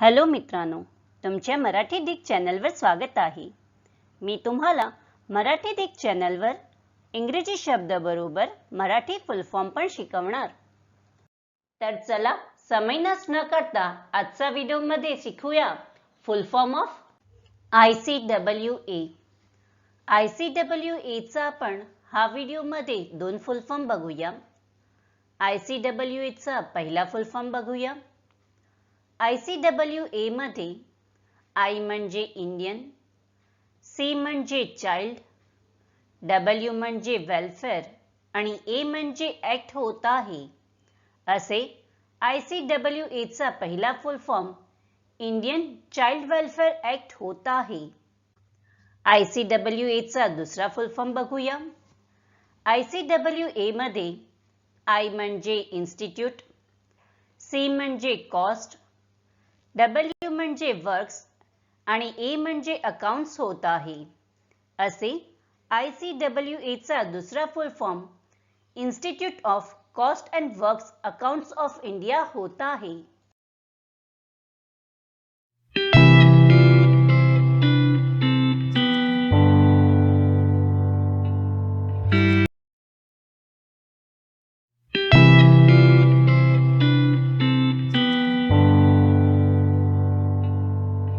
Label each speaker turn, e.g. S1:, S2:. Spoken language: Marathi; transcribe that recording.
S1: हॅलो मित्रांनो तुमच्या मराठी डिक चॅनलवर स्वागत आहे. मी तुम्हाला मराठी डिक चॅनलवर इंग्रजी शब्दाबरोबर मराठी फुल फॉर्म पण शिकवणार. तर चला समय नस न करता आजचा व्हिडिओमध्ये शिकूया full form of I C W A I C W एचा आपण हा व्हिडिओमध्ये दोन फुल फॉर्म बघूया. आय सी डब्ल्यू एचा पहिला फुल फॉर्म बघूया. आय सी डब्ल्यू एमध्ये आय म्हणजे इंडियन सी म्हणजे चाइल्ड डब्ल्यू म्हणजे वेलफेअर आणि ए म्हणजे ॲक्ट होत आहे. असे आय सी डब्ल्यू एचा पहिला full form Indian child welfare act होत आहे. आय सी डब्ल्यू एचा दुसरा फुल फॉर्म बघूया. आय सी डब्ल्यू एमध्ये आय म्हणजे इन्स्टिट्यूट सी म्हणजे कॉस्ट डब्ल्यू म्हणजे वर्क्स आणि ए म्हणजे अकाउंट्स होत आहे. असे आय सी डब्ल्यू एचा दुसरा full form institute of cost and works accounts of India होत आहे.